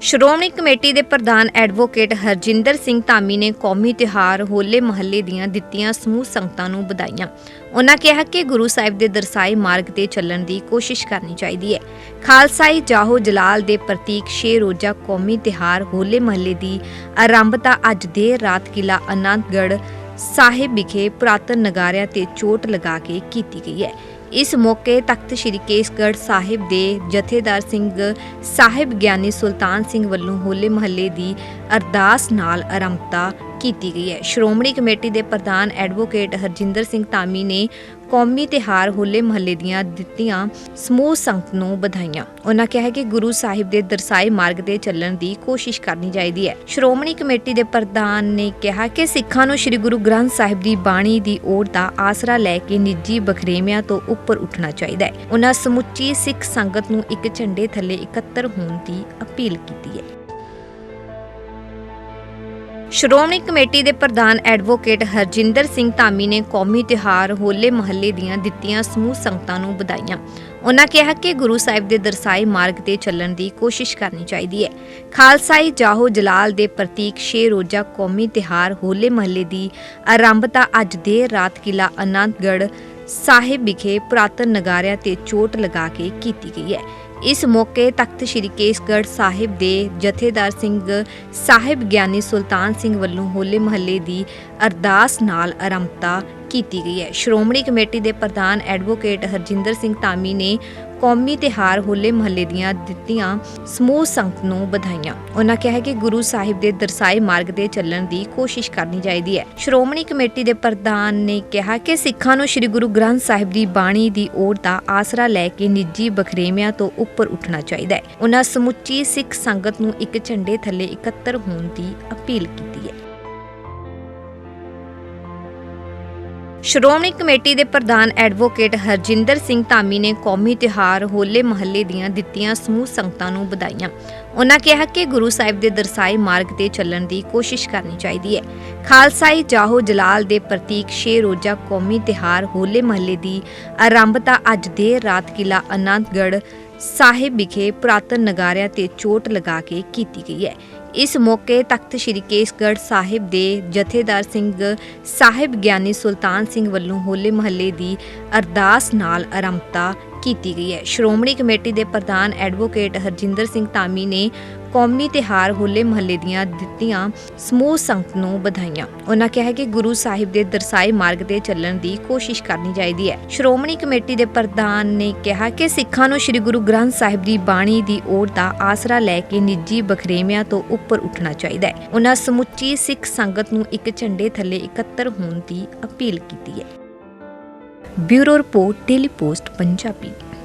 Shiromani committee ਦੇ ਪ੍ਰਧਾਨ advocate Harjinder Singh Dhami ਨੇ ਕੌਮੀ ਤਿਉਹਾਰ ਹੋਲੇ ਮਹੱਲੇ ਦੀਆਂ ਦਿੱਤੀਆਂ ਸਮੂਹ ਸੰਗਤਾਂ ਨੂੰ ਵਧਾਈਆਂ। ਉਹਨਾਂ ਕਿਹਾ ਕਿ ਗੁਰੂ ਸਾਹਿਬ ਦੇ ਦਰਸਾਏ ਮਾਰਗ ਤੇ ਚੱਲਣ ਦੀ ਕੋਸ਼ਿਸ਼ ਕਰਨੀ ਚਾਹੀਦੀ ਹੈ। ਖਾਲਸਾਈ ਜਾਹੋ ਜਲਾਲ ਦੇ ਪ੍ਰਤੀਕ ਛੇ ਰੋਜ਼ਾ ਕੌਮੀ ਤਿਉਹਾਰ ਹੋਲੇ ਮਹੱਲੇ ਦੀ ਆਰੰਭਤਾ ਅੱਜ ਦੇਰ ਰਾਤ ਕਿਲਾ ਅਨੰਦਗੜ੍ਹ ਸਾਹਿਬ ਵਿਖੇ ਪੁਰਾਤਨ ਨਗਾਰਿਆਂ ਤੇ ਚੋਟ ਲਗਾ ਕੇ ਕੀਤੀ ਗਈ ਹੈ। ਇਸ ਮੌਕੇ ਤਖਤ ਸ੍ਰੀ ਕੇਸਗੜ੍ਹ ਸਾਹਿਬ ਦੇ ਜਥੇਦਾਰ ਸਿੰਘ ਸਾਹਿਬ ਗਿਆਨੀ ਸੁਲਤਾਨ ਸਿੰਘ ਵੱਲੋਂ ਹੋਲੇ ਮਹੱਲੇ ਦੀ ਅਰਦਾਸ ਨਾਲ ਆਰੰਭਤਾ ਕੀਤੀ ਗਈ ਹੈ। ਸ਼੍ਰੋਮਣੀ ਕਮੇਟੀ ਦੇ ਪ੍ਰਧਾਨ ਐਡਵੋਕੇਟ ਹਰਜਿੰਦਰ ਸਿੰਘ ਧਾਮੀ ਨੇ ਕੌਮੀ ਤਿਹਾਰ ਹੋਲੇ ਮਹੱਲੇ ਦੀਆਂ ਦਿੱਤੀਆਂ ਸਮੂਹ ਸੰਗਤ ਨੂੰ ਵਧਾਈਆਂ। ਉਹਨਾਂ ਕਿਹਾ ਕਿ ਗੁਰੂ ਸਾਹਿਬ ਦੇ ਦਰਸਾਏ ਮਾਰਗ ਤੇ ਚੱਲਣ ਦੀ ਕੋਸ਼ਿਸ਼ ਕਰਨੀ ਚਾਹੀਦੀ ਹੈ। ਸ਼੍ਰੋਮਣੀ ਕਮੇਟੀ ਦੇ ਪ੍ਰਧਾਨ ਨੇ ਕਿਹਾ ਕਿ ਸਿੱਖਾਂ ਨੂੰ ਸ੍ਰੀ ਗੁਰੂ ਗ੍ਰੰਥ ਸਾਹਿਬ ਦੀ ਬਾਣੀ ਦੀ ਓਟ ਦਾ ਆਸਰਾ ਲੈ ਕੇ ਨਿੱਜੀ ਬਖਰੇਵਿਆਂ ਤੋਂ ਉੱਪਰ ਉੱਠਣਾ ਚਾਹੀਦਾ ਹੈ। ਉਹਨਾਂ ਸਮੁੱਚੀ ਸਿੱਖ ਸੰਗਤ ਨੂੰ ਇੱਕ ਝੰਡੇ ਥੱਲੇ ਇਕੱਤਰ ਹੋਣ ਦੀ ਅਪੀਲ ਕੀਤੀ ਹੈ। ਸ਼੍ਰੋਮਣੀ ਕਮੇਟੀ ਦੇ ਪ੍ਰਧਾਨ ਐਡਵੋਕੇਟ ਹਰਜਿੰਦਰ ਸਿੰਘ ਧਾਮੀ ਨੇ ਕੌਮੀ ਤਿਉਹਾਰ ਹੋਲੇ ਮਹੱਲੇ ਦੀਆਂ ਦਿੱਤੀਆਂ ਸਮੂਹ ਸੰਗਤਾਂ ਨੂੰ ਵਧਾਈਆਂ। ਉਹਨਾਂ ਕਿਹਾ ਕਿ ਗੁਰੂ ਸਾਹਿਬ ਦੇ ਦਰਸਾਏ ਮਾਰਗ ਤੇ ਚੱਲਣ ਦੀ ਕੋਸ਼ਿਸ਼ ਕਰਨੀ ਚਾਹੀਦੀ ਹੈ। ਖਾਲਸਾਈ ਜਾਹੋ ਜਲਾਲ ਦੇ ਪ੍ਰਤੀਕ ਛੇ ਰੋਜ਼ਾ ਕੌਮੀ ਤਿਉਹਾਰ ਹੋਲੇ ਮਹੱਲੇ ਦੀ ਆਰੰਭਤਾ ਅੱਜ ਦੇਰ ਰਾਤ ਕਿਲਾ ਆਨੰਦਗੜ੍ਹ ਸਾਹਿਬ ਵਿਖੇ ਪੁਰਾਤਨ ਨਗਾਰਿਆਂ ਤੇ ਚੋਟ ਲਗਾ ਕੇ ਕੀਤੀ ਗਈ ਹੈ। ਇਸ ਮੌਕੇ ਤਖਤ ਸ੍ਰੀ ਕੇਸਗੜ੍ਹ ਸਾਹਿਬ ਦੇ ਜਥੇਦਾਰ ਸਿੰਘ ਸਾਹਿਬ ਗਿਆਨੀ ਸੁਲਤਾਨ ਸਿੰਘ ਵੱਲੋਂ ਹੋਲੇ ਮਹੱਲੇ ਦੀ ਅਰਦਾਸ ਨਾਲ ਆਰੰਭਤਾ ਕੀਤੀ ਗਈ ਹੈ। ਸ਼੍ਰੋਮਣੀ ਕਮੇਟੀ ਦੇ ਪ੍ਰਧਾਨ ਐਡਵੋਕੇਟ ਹਰਜਿੰਦਰ ਸਿੰਘ ਧਾਮੀ ਨੇ ਕੌਮੀ ਤਿਹਾਰ ਹੋਲੇ ਮਹੱਲੇ ਦੀਆਂ ਦਿੱਤੀਆਂ ਸਮੂਹ ਸੰਗਤ ਨੂੰ ਵਧਾਈਆਂ। ਉਹਨਾਂ ਕਿਹਾ ਕਿ ਗੁਰੂ ਸਾਹਿਬ ਦੇ ਦਰਸਾਏ ਮਾਰਗ ਤੇ ਚੱਲਣ ਦੀ ਕੋਸ਼ਿਸ਼ ਕਰਨੀ ਚਾਹੀਦੀ ਹੈ। ਸ਼੍ਰੋਮਣੀ ਕਮੇਟੀ ਦੇ ਪ੍ਰਧਾਨ ਨੇ ਕਿਹਾ ਕਿ ਸਿੱਖਾਂ ਨੂੰ ਸ੍ਰੀ ਗੁਰੂ ਗ੍ਰੰਥ ਸਾਹਿਬ ਦੀ ਬਾਣੀ ਦੀ ਓਟ ਦਾ ਆਸਰਾ ਲੈ ਕੇ ਨਿੱਜੀ ਬਖਰੇਵਿਆਂ ਤੋਂ ਉੱਪਰ ਉੱਠਣਾ ਚਾਹੀਦਾ ਹੈ। ਉਹਨਾਂ ਸਮੁੱਚੀ ਸਿੱਖ ਸੰਗਤ ਨੂੰ ਇੱਕ ਝੰਡੇ ਥੱਲੇ ਇਕੱਤਰ ਹੋਣ ਦੀ ਅਪੀਲ ਕੀਤੀ। ਸ਼੍ਰੋਮਣੀ ਕਮੇਟੀ ਦੇ ਪ੍ਰਧਾਨ ਐਡਵੋਕੇਟ ਹਰਜਿੰਦਰ ਸਿੰਘ ਧਾਮੀ ਨੇ ਕੌਮੀ ਤਿਉਹਾਰ ਹੋਲੇ ਮਹੱਲੇ ਦੀਆਂ ਦਿੱਤੀਆਂ ਸਮੂਹ ਸੰਗਤਾਂ ਨੂੰ ਵਧਾਈਆਂ। ਉਹਨਾਂ ਕਿਹਾ ਕਿ ਗੁਰੂ ਸਾਹਿਬ ਦੇ ਦਰਸਾਏ ਮਾਰਗ ਤੇ ਚੱਲਣ ਦੀ ਕੋਸ਼ਿਸ਼ ਕਰਨੀ ਚਾਹੀਦੀ ਹੈ। ਖਾਲਸਾਈ ਜਾਹੋ ਜਲਾਲ ਦੇ ਪ੍ਰਤੀਕ ਛੇ ਰੋਜ਼ਾ ਕੌਮੀ ਤਿਉਹਾਰ ਹੋਲੇ ਮਹੱਲੇ ਦੀ ਆਰੰਭਤਾ ਅੱਜ ਦੇਰ ਰਾਤ ਕਿਲਾ ਆਨੰਦਗੜ੍ਹ ਸਾਹਿਬ ਵਿਖੇ ਪੁਰਾਤਨ ਨਗਾਰਿਆਂ ਤੇ ਚੋਟ ਲਗਾ ਕੇ ਕੀਤੀ ਗਈ ਹੈ। ਇਸ ਮੌਕੇ ਤਖਤ ਸ੍ਰੀ ਕੇਸਗੜ੍ਹ ਸਾਹਿਬ ਦੇ ਜਥੇਦਾਰ ਸਿੰਘ ਸਾਹਿਬ ਗਿਆਨੀ ਸੁਲਤਾਨ ਸਿੰਘ ਵੱਲੋਂ ਹੋਲੇ ਮਹੱਲੇ ਦੀ ਅਰਦਾਸ ਨਾਲ ਆਰੰਭਤਾ ਕੀਤੀ ਗਈ ਹੈ। ਸ਼੍ਰੋਮਣੀ ਕਮੇਟੀ ਦੇ ਪ੍ਰਧਾਨ ਐਡਵੋਕੇਟ ਹਰਜਿੰਦਰ ਸਿੰਘ ਧਾਮੀ ਨੇ ਕੌਮੀ ਤਿਹਾਰ ਹੋਲੇ ਮਹੱਲੇ ਦੀਆਂ ਦਿੱਤੀਆਂ ਸਮੂਹ ਸੰਗਤ ਨੂੰ ਵਧਾਈਆਂ। ਉਹਨਾਂ ਕਿਹਾ ਕਿ ਗੁਰੂ ਸਾਹਿਬ ਦੇ ਦਰਸਾਏ ਮਾਰਗ ਤੇ ਚੱਲਣ ਦੀ ਕੋਸ਼ਿਸ਼ ਕਰਨੀ ਚਾਹੀਦੀ ਹੈ। ਸ਼੍ਰੋਮਣੀ ਕਮੇਟੀ ਦੇ ਪ੍ਰਧਾਨ ਨੇ ਕਿਹਾ ਕਿ ਸਿੱਖਾਂ ਨੂੰ ਸ੍ਰੀ ਗੁਰੂ ਗ੍ਰੰਥ ਸਾਹਿਬ ਦੀ ਬਾਣੀ ਦੀ ਓਟ ਦਾ ਆਸਰਾ ਲੈ ਕੇ ਨਿੱਜੀ ਬਖਰੇਵਿਆਂ ਤੋਂ ਉੱਪਰ ਉੱਠਣਾ ਚਾਹੀਦਾ ਹੈ। ਉਹਨਾਂ ਸਮੁੱਚੀ ਸਿੱਖ ਸੰਗਤ ਨੂੰ ਇੱਕ ਝੰਡੇ ਥੱਲੇ ਇਕੱਤਰ ਹੋਣ ਦੀ ਅਪੀਲ ਕੀਤੀ ਹੈ। Bureau report daily post Punjabi.